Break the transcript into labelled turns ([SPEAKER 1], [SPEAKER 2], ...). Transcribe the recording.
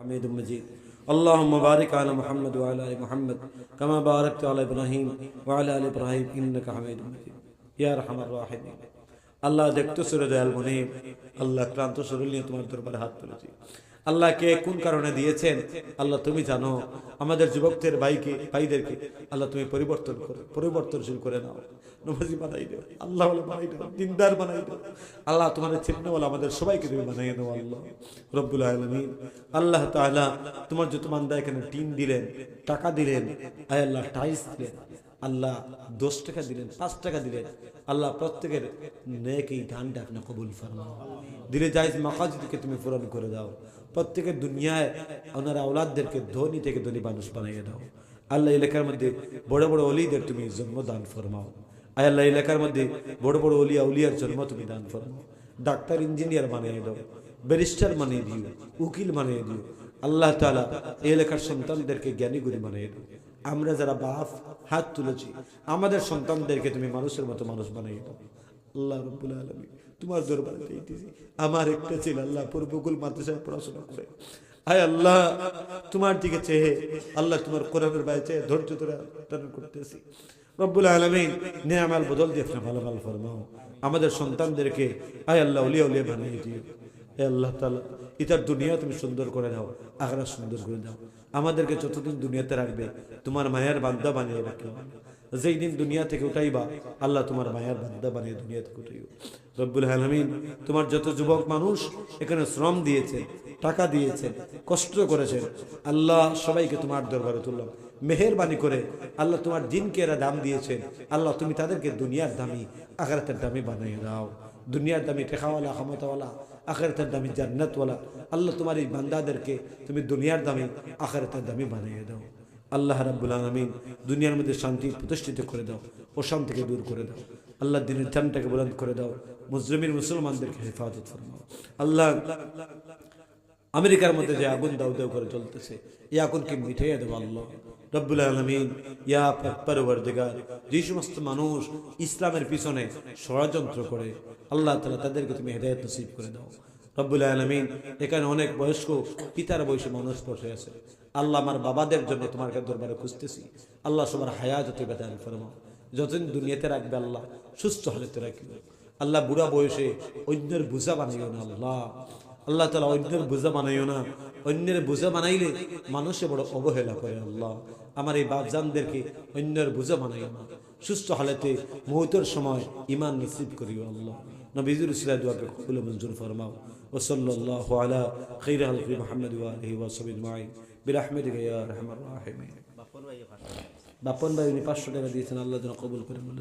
[SPEAKER 1] حميد مجيد اللهم بارك على محمد وعلى ال محمد كما باركت على ابراهيم وعلى ال ابراهيم انك حميد مجيد يا ارحم الراحمين আল্লাহ দেখতো সুরে দয়াল মনিম আল্লাহ ক্লান্ত শরীর নিয়ে তোমার দরবারে হাত তুলেছি আল্লাহ কে কোন কারণে দিয়েছেন? আল্লাহ তুমি জানো। আমাদের যুবকদের ভাইকে, ভাইদেরকে আল্লাহ তুমি পরিবর্তন করো, পরিবর্তনশীল করে নাও। বানাই আল্লাহ বানাই দাও, দিনদার বানাই আল্লাহ তোমার আমাদের সবাইকে তুমি বানাই দাও, আল্লাহ। রব্বুল আল্লাহ তোমার যত মান্দা এখানে টিন দিলেন, টাকা দিলেন, আয় আল্লাহ টাইস দিলেন। আল্লাহ দশ টাকা দিলেন, পাঁচ টাকা দিলেন। আল্লাহ প্রত্যেকের নেক এই দানটা কবুল ফরমাও দিলে জায়জ মাকাজিদকে তুমি পূরণ করে দাও। প্রত্যেকের দুনিয়ায় ওনার আওলাদদেরকে ধনী থেকে ধনী মানুষ বানিয়ে দাও। আল্লাহ এলাকার মধ্যে বড় বড় অলিদের তুমি জন্ম দান ফরমাও। আল্লাহ এলাকার মধ্যে বড় বড় অলিয়া উলিয়ার জন্ম তুমি দান ফরমাও। ডাক্তার, ইঞ্জিনিয়ার বানিয়ে দাও। ব্যারিস্টার বানিয়ে দিও। উকিল বানিয়ে দিও। আল্লাহ তালা এই এলাকার সন্তানদেরকে জ্ঞানী গুণী বানিয়ে দিও। আমরা যারা বাপ, হাত তুলেছি, আমাদের সন্তানদেরকে তুমি মানুষের মতো মানুষ বানিয়ে দাও। আল্লাহ রব্বুল আলমী তোমার দরবারে আমার একটা ছিল আল্লাহ পূর্বকুল মাদ্রাসায় পড়াশোনা করে। আয় আল্লাহ, তোমার দিকে চেয়ে আল্লাহ তোমার কোরআনের বাইরে চেয়ে ধৈর্য ধরে করতেছি। রব্বুল বদল দিয়ে ভালো ভালো ফরমাও। আমাদের সন্তানদেরকে আয় আল্লাহ উলিয়া উলিয়া বানিয়ে দিও। হে আল্লাহ তালা ইতার দুনিয়া তুমি সুন্দর করে দাও আখরা সুন্দর করে দাও। আমাদেরকে যতদিন দুনিয়াতে রাখবে, তোমার মায়ের বান্দা বানিয়ে রাখো। যেই দিন দুনিয়া থেকে উঠাইবা, আল্লাহ তোমার মায়ের বান্দা বানিয়ে দুনিয়া থেকে উঠাইও রব্বুল আলমিন তোমার যত যুবক মানুষ এখানে শ্রম দিয়েছে, টাকা দিয়েছেন কষ্ট করেছেন আল্লাহ সবাইকে তোমার দরবারে তুললাম। মেহেরবানি করে আল্লাহ তোমার দিনকে এরা দাম দিয়েছেন আল্লাহ তুমি তাদেরকে দুনিয়ার দামি, আখরাতের দামি বানিয়ে দাও। দুনিয়ার দামি টেকাওয়ালা ক্ষমতাওয়ালা, আখেরাতের দামি জান্নাতওয়ালা। আল্লাহ তোমার এই বান্দাদেরকে তুমি দুনিয়ার দামি, আখেরাতের দামি বানিয়ে দাও। আল্লাহ রাব্বুল আলমিন দুনিয়ার মধ্যে শান্তি প্রতিষ্ঠিত করে দাও অশান্তিকে দূর করে দাও। আল্লাহ দিনের জানটাকে বুলন্দ করে দাও মুসলিমের মুসলমানদেরকে হেফাজত ফরমাও। আল্লাহ আমেরিকার মধ্যে যে আগুন দাউ দাউ করে চলতেছে এই আগুনকে মিঠাইয়া দেবো আল্লাহ। রব্বুল আলমিন যে সমস্ত মানুষ ইসলামের পিছনে ষড়যন্ত্র করে, আল্লাহ তালা তাদেরকে তুমি হেদায়ত নসিব করে দাও। রব্বুল আলমিন, এখানে অনেক বয়স্ক পিতার বয়সে মানুষ বসে আছে। আল্লাহ আমার বাবাদের জন্য তোমার দরবারে খুঁজতেছি। আল্লাহ সবার হায়াত হতে বেদান ফরমাও। যতদিন দুনিয়াতে রাখবে আল্লাহ, সুস্থ হালতে রাখবে। আল্লাহ বুড়া বয়সে অন্যের বুঝা বানাইও না আল্লাহ। আল্লাহ তালা অন্যের বোঝা বানাইও না। অন্যের বোঝা বানাইলে মানুষে বড় অবহেলা করে আল্লাহ। আমার এই বাপজানদেরকে অন্যের বোঝা বানাইও না। সুস্থ হালেতে মুহূর্তের সময় ইমান নিশ্চিত করিও আল্লাহ। নবীজুর ইসলাম দোয়াকে কবুল মঞ্জুর ফরমাও। রহমান রাহিমিন। বাপন ভাই উনি পাঁচশো টাকা দিয়েছেন আল্লাহ যেন কবুল করে আমি